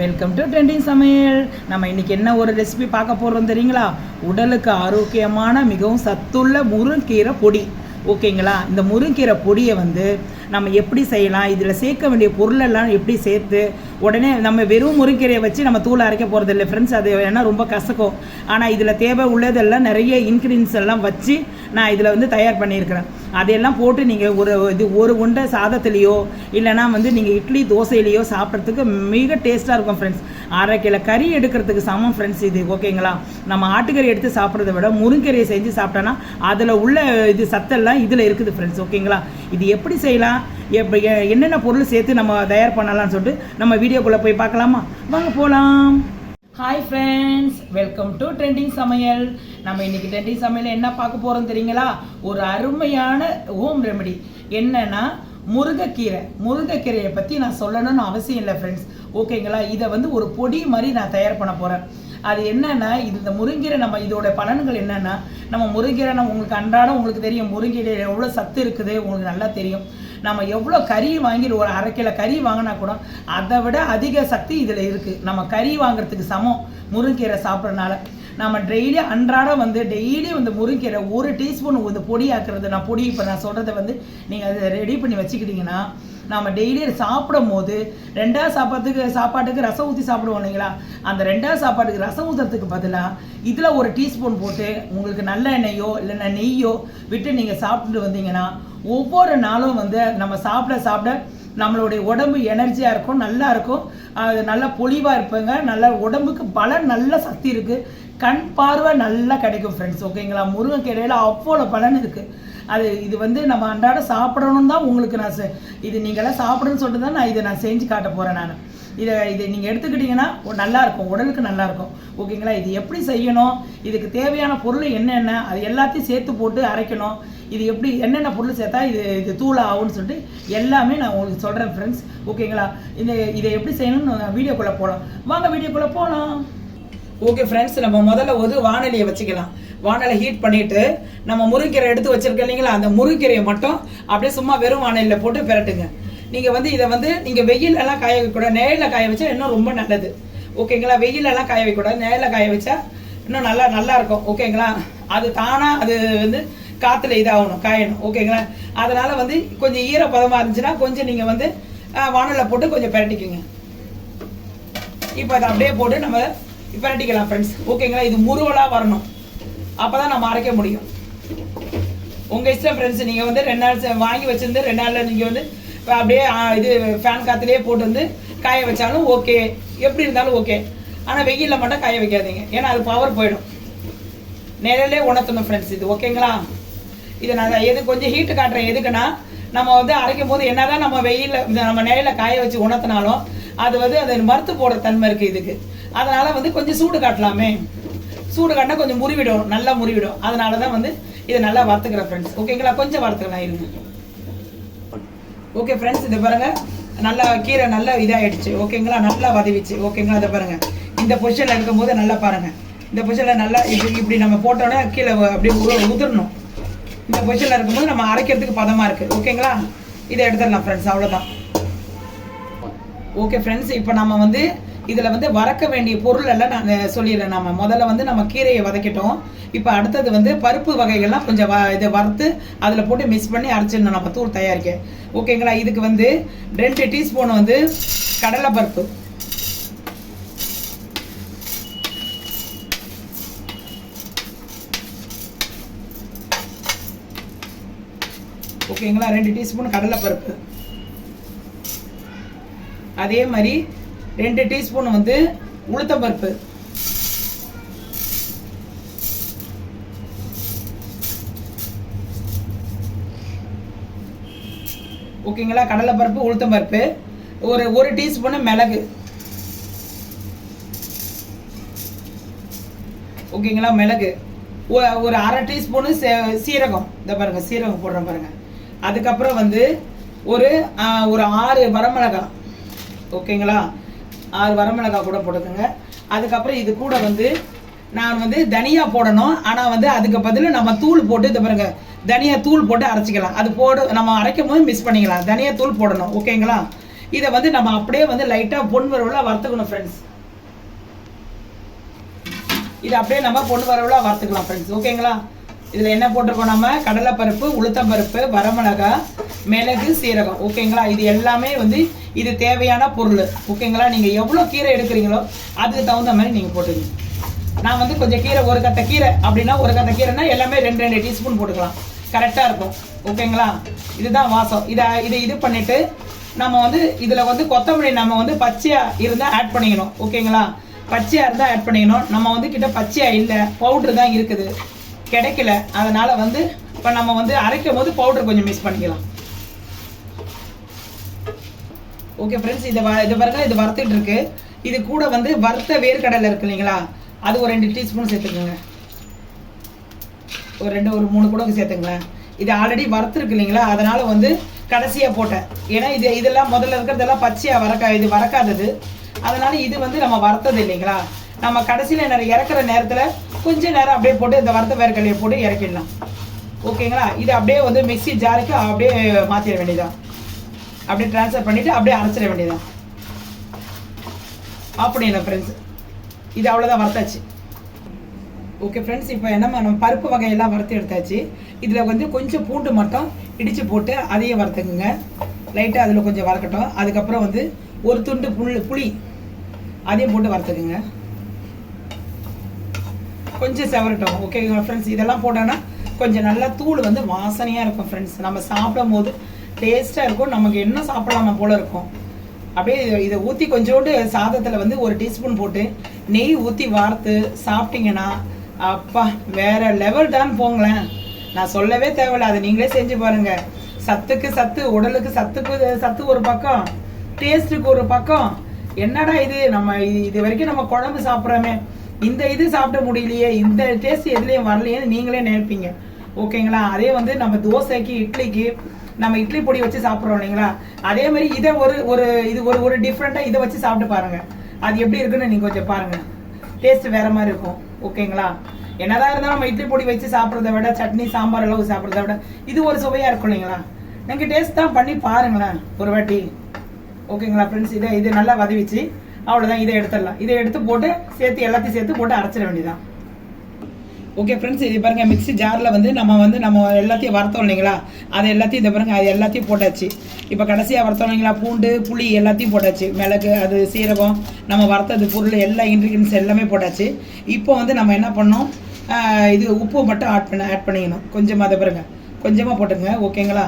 Welcome to trending சமையல். நம்ம இன்றைக்கி என்ன ஒரு ரெசிபி பார்க்க போகிறோம் தெரியுங்களா? உடலுக்கு ஆரோக்கியமான மிகவும் சத்துள்ள முருங்கீரை பொடி. ஓகேங்களா இந்த முருங்கீரை பொடியை வந்து நம்ம எப்படி செய்யலாம்? இதில் சேர்க்க வேண்டிய பொருளெல்லாம் எப்படி சேர்த்து உடனே நம்ம வெறும் முருங்கீரையை வச்சு நம்ம தூள் அரைக்க போகிறது இல்லை ஃப்ரெண்ட்ஸ் அது வேணா ரொம்ப கசக்கும். ஆனால் இதில் தேவை உள்ளதெல்லாம் நிறைய இன்க்ரீடியன்ஸ் எல்லாம் வச்சு நான் இதில் வந்து தயார் பண்ணியிருக்கிறேன். அதையெல்லாம் போட்டு நீங்கள் ஒரு இது ஒரு உண்டை சாதத்துலேயோ இல்லைனா வந்து நீங்கள் இட்லி தோசையிலையோ சாப்பிட்றதுக்கு மிக டேஸ்ட்டாக இருக்கும் ஃப்ரெண்ட்ஸ் அரை கிலோ கறி எடுக்கிறதுக்கு சமம் ஃப்ரெண்ட்ஸ் இது ஓகேங்களா நம்ம ஆட்டுக்கறி எடுத்து சாப்பிட்றத விட முருங்கறியை செஞ்சு சாப்பிட்டோன்னா அதில் உள்ள இது சத்தெல்லாம் இதில் இருக்குது ஃப்ரெண்ட்ஸ் ஓகேங்களா இது எப்படி செய்யலாம்? எப்போ எ- என்னென்ன பொருள் சேர்த்து நம்ம தயார் பண்ணலாம்னு சொல்லிட்டு நம்ம வீடியோக்குள்ளே போய் பார்க்கலாமா? வாங்க போகலாம் hi friends welcome to trending சமையல் நம்ம இன்னைக்கு ட்ரெண்டிங் சமையல் என்ன பார்க்க போகிறோம் தெரியுங்களா? ஒரு அருமையான ஹோம் ரெமெடி என்னன்னா முருங்கைக்கீரை. முருங்கைக்கீரையை பற்றி நான் சொல்லணும்னு அவசியம் இல்லை ஃப்ரெண்ட்ஸ் ஓகேங்களா இதை வந்து ஒரு பொடி மாதிரி நான் தயார் பண்ண போகிறேன் அது என்னன்னா இது இந்த முருங்கீரை நம்ம இதோட பலன்கள் என்னன்னா நம்ம முருங்கீரை நம்ம உங்களுக்கு அன்றாடம் உங்களுக்கு தெரியும் முருங்கீரை எவ்வளோ சத்து இருக்குது உங்களுக்கு நல்லா தெரியும். நம்ம எவ்வளோ கறி வாங்கி ஒரு அரை கிலோ கறி வாங்கினா கூட அதை விட அதிக சக்தி இதில் இருக்குது நம்ம கறி வாங்குறதுக்கு சமம். முருங்கீரை சாப்பிட்றதுனால. நம்ம டெய்லி அன்றாடம் வந்து டெய்லி வந்து முருங்கீரை ஒரு டீஸ்பூன் வந்து பொடி ஆக்குறது. நான் பொடி இப்போ நான் சொல்கிறத வந்து நீங்கள் அதை ரெடி பண்ணி வச்சுக்கிட்டிங்கன்னா நம்ம டெய்லி சாப்பிடும் போது ரெண்டாவது சாப்பாட்டுக்கு சாப்பாட்டுக்கு ரசம் ஊற்றி சாப்பிடுவோம் இல்லைங்களா? அந்த ரெண்டாவது சாப்பாட்டுக்கு ரசம் ஊற்றுறதுக்கு பதிலாக இதில் ஒரு டீஸ்பூன் போட்டு உங்களுக்கு நல்ல எண்ணெயோ இல்லைன்னா நெய்யோ விட்டு நீங்கள் சாப்பிட்டுட்டு வந்தீங்கன்னா ஒவ்வொரு நாளும் வந்து நம்ம சாப்பிட சாப்பிட நம்மளுடைய உடம்பு எனர்ஜியாக இருக்கும் நல்லா இருக்கும். அது நல்லா பொலிவாக இருப்பாங்க. நல்ல உடம்புக்கு பலன் நல்ல சக்தி இருக்குது கண் பார்வை நல்லா கிடைக்கும் ஃப்ரெண்ட்ஸ் ஓகேங்களா? முருங்கைக்கீரையில் அவ்வளோ பலன் இருக்குது அது இது வந்து நம்ம அன்றாட சாப்பிடணும் தான் உங்களுக்கு நான் செ- இது நீங்களாம் சாப்பிடணும்னு சொல்லிட்டு தான் நான் இதை நான் செஞ்சு காட்ட போகிறேன் நான். இதை இதை நீங்கள் எடுத்துக்கிட்டிங்கன்னா நல்லாயிருக்கும் நல்லா இருக்கும் உடலுக்கு நல்லா இருக்கும் ஓகேங்களா? இது எப்படி செய்யணும்? இதுக்கு தேவையான பொருள் என்னென்ன? அது எல்லாத்தையும் சேர்த்து போட்டு அரைக்கணும். இது எப்படி என்னென்ன பொருள் சேர்த்தா இது இது தூள் ஆகும்னு சொல்லிட்டு எல்லாமே நான் உங்களுக்கு சொல்கிறேன் ஃப்ரெண்ட்ஸ் ஓகேங்களா? இந்த இதை எப்படி செய்யணும்னு வீடியோக்குள்ளே போகலாம் வாங்க வீடியோக்குள்ளே போகலாம் ஓகே ஃப்ரெண்ட்ஸ் நம்ம முதல்ல ஒரு வானொலியை வச்சுக்கலாம். வானலை ஹீட் பண்ணிட்டு நம்ம முருங்கீரை எடுத்து வச்சிருக்கோம் இல்லைங்களா? அந்த முருங்கீரையை மட்டும் அப்படியே சும்மா வெறும் வானலியில் போட்டு பிரட்டுங்க நீங்கள் வந்து இதை வந்து நீங்கள் வெயிலெல்லாம் காய வைக்கக்கூடாது. நேரில் காய வச்சா இன்னும் ரொம்ப நல்லது. ஓகேங்களா? வெயிலெல்லாம் காய வைக்கக்கூடாது. நேரில் காய வச்சா இன்னும் நல்லா நல்லா இருக்கும். ஓகேங்களா? அது தானாக அது வந்து காற்றுல இதாகணும் காயணும். ஓகேங்களா? அதனால் வந்து கொஞ்சம் ஈரப்பதமாக இருந்துச்சுன்னா கொஞ்சம் நீங்கள் வந்து வானலில் போட்டு கொஞ்சம் பிரட்டிக்குங்க. இப்போ அதை அப்படியே போட்டு நம்ம பிரட்டிக்கலாம் ஃப்ரெண்ட்ஸ் ஓகேங்களா? இது முருவலாக வரணும். அப்போ தான் நம்ம அரைக்க முடியும். உங்கள் இஷ்டம் ஃப்ரெண்ட்ஸ் நீங்கள் வந்து ரெண்டு நாள் வாங்கி வச்சுருந்து ரெண்டு நாளில் நீங்கள் வந்து அப்படியே இது ஃபேன் காற்றுலேயே போட்டு வந்து காய வச்சாலும் ஓகே எப்படி இருந்தாலும் ஓகே ஆனால் வெயிலில் மட்டும் காய வைக்காதீங்க. ஏன்னா அது பவர் போயிடும். நிழலே உணர்த்தணும் ஃப்ரெண்ட்ஸ் இது ஓகேங்களா இது நான் எது கொஞ்சம் ஹீட்டு காட்டுறேன். எதுக்குன்னா நம்ம வந்து அரைக்கும் போது என்னதான் நம்ம வெயிலில் நம்ம நிழல காய வச்சு உணர்த்தினாலும் அது வந்து அது மறுத்து போடுற தன்மை இருக்குது இதுக்கு. அதனால் வந்து கொஞ்சம் சூடு காட்டலாமே. சூடு காட்டினா கொஞ்சம் முறிவிடும் நல்லா முறிவிடும். அதனால தான் வந்து இதை நல்லா வறுத்துக்கிறேன் ஃப்ரெண்ட்ஸ் ஓகேங்களா கொஞ்சம் வறுத்துக்கலாம் இருங்க. ஓகே ஃப்ரெண்ட்ஸ் இதை பாருங்கள் நல்லா கீரை நல்லா இதாகிடுச்சு ஓகேங்களா நல்லா வதவிச்சு. ஓகேங்களா இதை பாருங்கள் இந்த பொசிஷனில் இருக்கும்போது நல்லா பாருங்கள் இந்த பொசிஷனில் நல்லா இப்படி இப்படி நம்ம போட்டோன்னே கீழே அப்படியே உதிரணும். இந்த பொசிஷனில் இருக்கும்போது நம்ம அரைக்கிறதுக்கு பதமாக இருக்குது ஓகேங்களா இதை எடுத்துடலாம் ஃப்ரெண்ட்ஸ் அவ்வளோதான் ஓகே ஃப்ரெண்ட்ஸ் இப்போ நம்ம வந்து இதில் வந்து வறக்க வேண்டிய பொருள் எல்லாம் நாங்கள் சொல்லிடுறேன் நம்ம முதல்ல வந்து நம்ம கீரையை வதக்கிட்டோம். இப்போ அடுத்தது வந்து பருப்பு வகைகள்லாம் கொஞ்சம் வ இதை வறுத்து அதில் போட்டு மிக்ஸ் பண்ணி அரைச்சிடணும். நம்ம தூள் தயாரிக்க. ஓகேங்களா இதுக்கு வந்து ரெண்டு டீஸ்பூன் வந்து கடலைப்பருப்பு. ஓகேங்களா ரெண்டு டீஸ்பூன் கடலைப்பருப்பு. அதே மாதிரி ரெண்டு டீஸ்பூன் வந்து உளுத்தம்பருப்பு. ஓகேங்களா? கடலைப்பருப்பு உளுத்தம்பருப்பு. ஒரு ஒரு டீஸ்பூன் மிளகு. ஓகேங்களா? மிளகு. ஒரு அரை டீஸ்பூனு சே- சீரகம். இந்த பாருங்க சீரகம் போடுறேன் பாருங்க. அதுக்கப்புறம் வந்து ஒரு ஒரு ஆறு வரமிளகாய் ஓகேங்களா? ஆறு வரமிளகாய் கூட போட்டுக்கோங்க. அதுக்கப்புறம் இது கூட வந்து நான் வந்து தனியா போடணும். ஆனால் வந்து அதுக்கு பதில் நம்ம தூள் போட்டு இந்த பாருங்க தனியா தூள் போட்டு அரைச்சிக்கலாம். அது போடு நம்ம அரைக்கும் போது மிஸ் பண்ணிக்கலாம். தனியா தூள் போடணும். ஓகேங்களா? இதை வந்து நம்ம அப்படியே வந்து லைட்டாக பொன் வரவுல வறுத்துக்கணும் ஃப்ரெண்ட்ஸ் இதை அப்படியே நம்ம பொண்ணு வரவுல வறுத்துக்கலாம் ஃப்ரெண்ட்ஸ் ஓகேங்களா? இதில் என்ன போட்டிருக்கோம் நம்ம? கடலைப்பருப்பு உளுத்தம்பருப்பு வரமிளகா மிளகு சீரகம். ஓகேங்களா? இது எல்லாமே வந்து இது தேவையான பொருள். ஓகேங்களா? நீங்கள் எவ்வளோ கீரை எடுக்கிறீங்களோ அதுக்கு தகுந்த மாதிரி நீங்கள் போட்டுக்கணும் நான் வந்து கொஞ்சம் கீரை ஒரு கத்த கீரை அப்படின்னா ஒரு கத்த கீரைனா எல்லாமே ரெண்டு ரெண்டு டீஸ்பூன் போட்டுக்கலாம். கரெக்டாக இருக்கும். ஓகேங்களா? இதுதான் வாசம். இதை இதை இது பண்ணிவிட்டு நம்ம வந்து இதில் வந்து கொத்தமல்லி நம்ம வந்து பச்சையாக இருந்தால் ஆட் பண்ணிக்கணும். ஓகேங்களா? பச்சையாக இருந்தால் ஆட் பண்ணிக்கணும். நம்ம வந்து கிட்ட பச்சையாக இல்லை பவுட்ரு தான் இருக்குது. கிடைக்கல. அதனால வந்து இப்போ நம்ம வந்து அரைக்கும் போது பவுடர் கொஞ்சம் மிக்ஸ் பண்ணிக்கலாம். ஓகே ஃப்ரெண்ட்ஸ் இதை வ- இது பாருங்க இது வறுத்துட்டு இருக்கு. இது கூட வந்து வறுத்த வேர்க்கடலை இருக்கு இல்லைங்களா? அது ஒரு ரெண்டு டீஸ்பூன் சேர்த்துக்கோங்க. ஒரு ரெண்டு ஒரு மூணு கூட சேர்த்துங்களேன் இது ஆல்ரெடி வறுத்துருக்கு இல்லைங்களா? அதனால வந்து கடைசியாக போட்டேன். ஏன்னா இது இதெல்லாம் முதல்ல இருக்கிறதெல்லாம் பச்சையாக வரக்கா இது வறக்காதது. அதனால இது வந்து நம்ம வறுத்தது இல்லைங்களா? நம்ம கடைசியில் நேரம் இறக்குற நேரத்தில் கொஞ்ச நேரம் அப்படியே போட்டு இந்த வறுத்த வேர்க்கடலையை போட்டு இறக்கிடலாம். ஓகேங்களா? இது அப்படியே வந்து மிக்சி ஜாருக்கு அப்படியே மாற்றிட வேண்டியதான் அப்படியே ட்ரான்ஸ்ஃபர் பண்ணிவிட்டு அப்படியே அரைச்சிட வேண்டியதான் அப்படின்னா ஃப்ரெண்ட்ஸ் இது அவ்வளோதான் வறுத்தாச்சு. ஓகே ஃப்ரெண்ட்ஸ் இப்போ என்ன நம்ம பருப்பு வகையெல்லாம் வறுத்து எடுத்தாச்சு. இதில் வந்து கொஞ்சம் பூண்டு மட்டும் இடித்து போட்டு அதையும் வறுத்துக்குங்க. லைட்டாக அதில் கொஞ்சம் வறுக்கட்டும். அதுக்கப்புறம் வந்து ஒரு துண்டு புல் புளி அதையும் போட்டு வறுத்துக்குங்க. கொஞ்சம் செவரட்டும் ஓகே ஃப்ரெண்ட்ஸ் இதெல்லாம் போட்டோன்னா கொஞ்சம் நல்லா தூள் வந்து வாசனையாக இருக்கும் ஃப்ரெண்ட்ஸ் நம்ம சாப்பிடும் போது டேஸ்ட்டாக இருக்கும் நமக்கு என்ன சாப்பிடலாம் போல இருக்கும். அப்படியே இதை- ஊற்றி கொஞ்சோண்டு சாதத்தில் வந்து ஒரு டீஸ்பூன் போட்டு நெய் ஊற்றி வார்த்து சாப்பிட்டீங்கன்னா அப்பா வேற லெவல் தான் போங்களேன். நான் சொல்லவே தேவையில்ல அதை நீங்களே செஞ்சு பாருங்க. சத்துக்கு சத்து உடலுக்கு சத்துக்கு சத்து ஒரு பக்கம் டேஸ்ட்டுக்கு ஒரு பக்கம். என்னடா இது? நம்ம இது இது வரைக்கும் நம்ம குழம்பு சாப்பிட்றோமே. இந்த இது சாப்பிட முடியலையே இந்த டேஸ்ட் எதுலேயும் வரலையேன்னு நீங்களே நினைப்பீங்க. ஓகேங்களா? அதே வந்து நம்ம தோசைக்கு இட்லிக்கு நம்ம இட்லி பொடி வச்சு சாப்பிட்றோம் இல்லைங்களா? அதே மாதிரி இதை ஒரு ஒரு இது ஒரு ஒரு டிஃப்ரெண்ட்டாக இதை வச்சு சாப்பிட்டு பாருங்க. அது எப்படி இருக்குன்னு நீங்கள் கொஞ்சம் பாருங்க. டேஸ்ட் வேற மாதிரி இருக்கும். ஓகேங்களா? என்னதான் இருந்தாலும் நம்ம இட்லி பொடி வச்சு சாப்பிட்றத விட சட்னி சாம்பார் அளவு சாப்பிட்றத விட இது ஒரு சுவையாக இருக்கும் இல்லைங்களா? நீங்கள் டேஸ்ட் தான் பண்ணி பாருங்களேன் ஒரு வாட்டி. ஓகேங்களா ஃப்ரெண்ட்ஸ் இதை இது நல்லா வதவிச்சு அவ்வளோதான் இதை எடுத்துடலாம். இதை எடுத்து போட்டு சேர்த்து எல்லாத்தையும் சேர்த்து போட்டு அரைச்சிட வேண்டியதான் ஓகே ஃப்ரெண்ட்ஸ் இது பாருங்க மிக்ஸி ஜாரில் வந்து நம்ம வந்து நம்ம எல்லாத்தையும் வறுத்தோம் இல்லைங்களா? அது எல்லாத்தையும் இதை பாருங்க அது எல்லாத்தையும் போட்டாச்சு. இப்போ கடைசியாக வறுத்தோம் இல்லைங்களா? பூண்டு புளி எல்லாத்தையும் போட்டாச்சு. மிளகு அது சீரகம் நம்ம வறுத்தது பொருள் எல்லா இன்க்ரீடியன்ஸ் எல்லாமே போட்டாச்சு. இப்போ வந்து நம்ம என்ன பண்ணோம்? இது உப்பு மட்டும் ஆட் பண்ண ஆட் பண்ணிக்கணும். கொஞ்சமாக அதை பாருங்க. கொஞ்சமாக போட்டுங்க ஓகேங்களா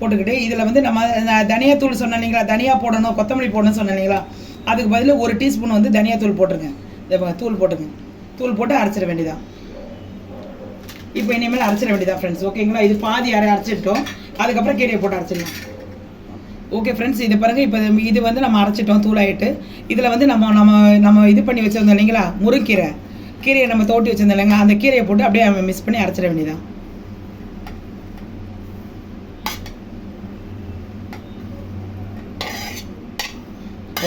போட்டுக்கிட்டு இதில் வந்து நம்ம தனியாத்தூள் சொன்னீங்களா தனியாக போடணும் கொத்தமல்லி போடணும்னு சொன்னீங்களா அதுக்கு பதில் ஒரு டீஸ்பூன் வந்து தனியாத்தூள் போட்டுருங்க. இதை தூள் போட்டுங்க. தூள் போட்டு அரைச்சிட வேண்டியதான் இப்போ இனிமேல் அரைச்சிட வேண்டியதான் ஃப்ரெண்ட்ஸ் ஓகேங்களா இது பாதி அரை அரைச்சிட்டோம். அதுக்கப்புறம் கீரையை போட்டு அரைச்சிடலாம். ஓகே ஃப்ரெண்ட்ஸ் இது பாருங்கள் இப்போ இது வந்து நம்ம அரைச்சிட்டோம் தூளாயிட்டு. இதில் வந்து நம்ம நம்ம நம்ம இது பண்ணி வச்சுருந்தோம் இல்லைங்களா? முறுக்கீரை கீரையை நம்ம தோட்டி வச்சிருந்தோம் இல்லைங்க அந்த கீரையை போட்டு அப்படியே மிஸ் பண்ணி அரைச்சிட வேண்டியதான்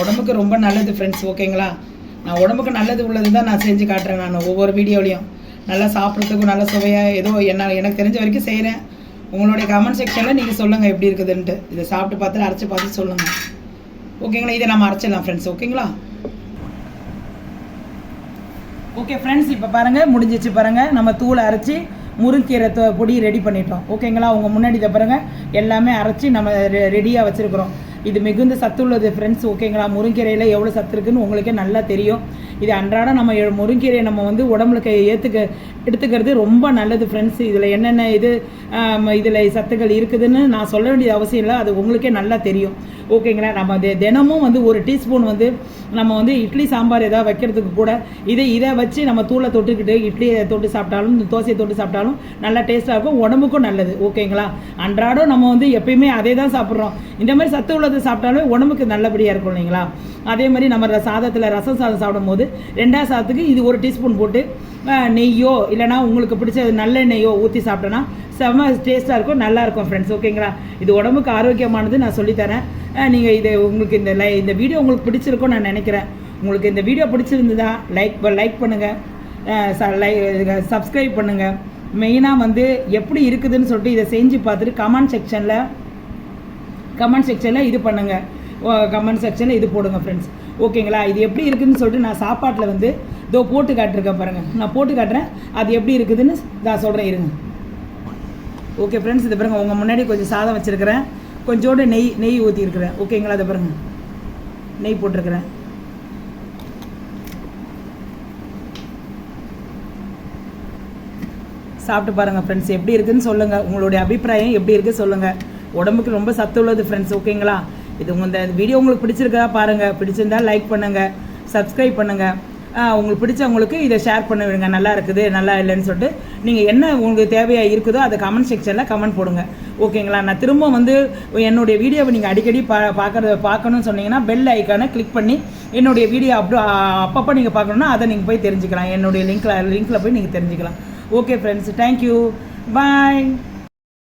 உடம்புக்கு ரொம்ப நல்லது ஃப்ரெண்ட்ஸ் ஓகேங்களா நான் உடம்புக்கு நல்லது உள்ளது தான் நான் செஞ்சு காட்டுறேன் நான் ஒவ்வொரு வீடியோலையும் நல்லா சாப்பிட்றதுக்கும் நல்ல சுவையாக ஏதோ என்ன எனக்கு தெரிஞ்ச வரைக்கும் செய்கிறேன் உங்களுடைய கமெண்ட் செக்ஷனில் நீங்கள் சொல்லுங்கள் எப்படி இருக்குதுன்ட்டு. இதை சாப்பிட்டு பார்த்துட்டு அரைச்சி பார்த்து சொல்லுங்கள் ஓகேங்களா இதை நம்ம அரைச்சிடலாம் ஃப்ரெண்ட்ஸ் ஓகேங்களா ஓகே ஃப்ரெண்ட்ஸ் இப்போ பாருங்கள் முடிஞ்சிச்சு பாருங்கள் நம்ம தூளை அரைச்சி முருங்கீரை பொடி ரெடி பண்ணிட்டோம். ஓகேங்களா உங்கள் முன்னாடி இதை பாருங்கள் எல்லாமே அரைச்சி நம்ம ரெடியாக வச்சுருக்குறோம். இது மிகுந்த சத்து உள்ளது ஃப்ரெண்ட்ஸ் ஓகேங்களா முருங்கீரையில் எவ்வளோ சத்து இருக்குன்னு உங்களுக்கே நல்லா தெரியும். இது அன்றாடம் நம்ம முருங்கீரையை நம்ம வந்து உடம்புக்கு ஏற்றுக்க எடுத்துக்கிறது ரொம்ப நல்லது ஃப்ரெண்ட்ஸ் இதில் என்னென்ன இது இதில் சத்துக்கள் இருக்குதுன்னு நான் சொல்ல வேண்டிய அவசியம் இல்லை. அது உங்களுக்கே நல்லா தெரியும். ஓகேங்களா நம்ம தினமும் வந்து ஒரு டீஸ்பூன் வந்து நம்ம வந்து இட்லி சாம்பார் ஏதாவது வைக்கிறதுக்கு கூட இதை இதை வச்சு நம்ம தூளை தொட்டுக்கிட்டு இட்லியை தொட்டு சாப்பிட்டாலும் தோசையை தொட்டு சாப்பிட்டாலும் நல்லா டேஸ்ட்டாக இருக்கும் உடம்புக்கும் நல்லது. ஓகேங்களா அன்றாடம் நம்ம வந்து எப்பயுமே அதே தான் சாப்பிட்றோம். இந்த மாதிரி சத்து உள்ளது சாப்பிட்டாலும் உடம்புக்கு நல்லபடியாக இருக்கும் இல்லைங்களா? அதே மாதிரி நம்ம சாதத்தில் ரசம் சாதம் சாப்பிடும்போது ரெண்டாவது சாதத்துக்கு இது ஒரு டீஸ்பூன் போட்டு நெய்யோ இல்லைனா உங்களுக்கு பிடிச்ச நல்லெண்ணெய்யோ ஊற்றி சாப்பிட்டோன்னா செம்ம டேஸ்ட்டாக இருக்கும் நல்லா இருக்கும் ஃப்ரெண்ட்ஸ் ஓகேங்களா? இது உடம்புக்கு ஆரோக்கியமானது நான் சொல்லித்தரேன். நீங்கள் இது உங்களுக்கு இந்த லை இந்த வீடியோ உங்களுக்கு பிடிச்சிருக்கும்னு நான் நினைக்கிறேன். உங்களுக்கு இந்த வீடியோ பிடிச்சிருந்ததா லைக் லைக் பண்ணுங்கள் சப்ஸ்கிரைப் பண்ணுங்கள் மெயினாக வந்து எப்படி இருக்குதுன்னு சொல்லிட்டு இதை செஞ்சு பார்த்துட்டு கமெண்ட் செக்ஷனில் கமெண்ட் செக்ஷனில் இது பண்ணுங்க. கமெண்ட் செக்ஷனில் இது போடுங்க ஃப்ரெண்ட்ஸ் ஓகேங்களா இது எப்படி இருக்குதுன்னு சொல்லிட்டு நான் சாப்பாட்டில் வந்து இதோ போட்டு காட்டிருக்கேன் பாருங்கள் நான் போட்டு காட்டுறேன். அது எப்படி இருக்குதுன்னு நான் சொல்கிறேன் இருங்க. ஓகே ஃப்ரெண்ட்ஸ் இது பாருங்கள் உங்கள் முன்னாடி கொஞ்சம் சாதம் வச்சுருக்கிறேன். கொஞ்சோண்டு நெய் நெய் ஊற்றிருக்கிறேன் ஓகேங்களா இதை பாருங்கள் நெய் போட்டிருக்கிறேன். சாப்பிட்டு பாருங்கள் ஃப்ரெண்ட்ஸ் எப்படி இருக்குதுன்னு சொல்லுங்கள் உங்களுடைய அபிப்பிராயம் எப்படி இருக்குது சொல்லுங்கள் உடம்புக்கு ரொம்ப சத்து உள்ளது ஃப்ரெண்ட்ஸ் ஓகேங்களா இது இந்த வீடியோ உங்களுக்கு பிடிச்சிருக்கா பாருங்கள் பிடிச்சிருந்தா லைக் பண்ணுங்கள் சப்ஸ்கிரைப் பண்ணுங்கள் உங்களுக்கு பிடிச்சவங்களுக்கு இதை ஷேர் பண்ண விடுங்க. நல்லா இருக்குது நல்லா இல்லைன்னு சொல்லிட்டு நீங்கள் என்ன உங்களுக்கு தேவையாக இருக்குதோ அதை கமெண்ட் செக்ஷனில் கமெண்ட் போடுங்க. ஓகேங்களா நான் திரும்ப வந்து என்னுடைய வீடியோவை நீங்கள் அடிக்கடி பா பார்க்குறத பார்க்கணும்னு சொன்னீங்கன்னா பெல் ஐக்கானை கிளிக் பண்ணி என்னுடைய வீடியோ அப்டோ அப்பப்போ நீங்கள் பார்க்கணுன்னா அதை நீங்கள் போய் தெரிஞ்சுக்கலாம். என்னுடைய லிங்க்கில் லிங்க்கில் போய் நீங்கள் தெரிஞ்சுக்கலாம். Okay friends thank you bye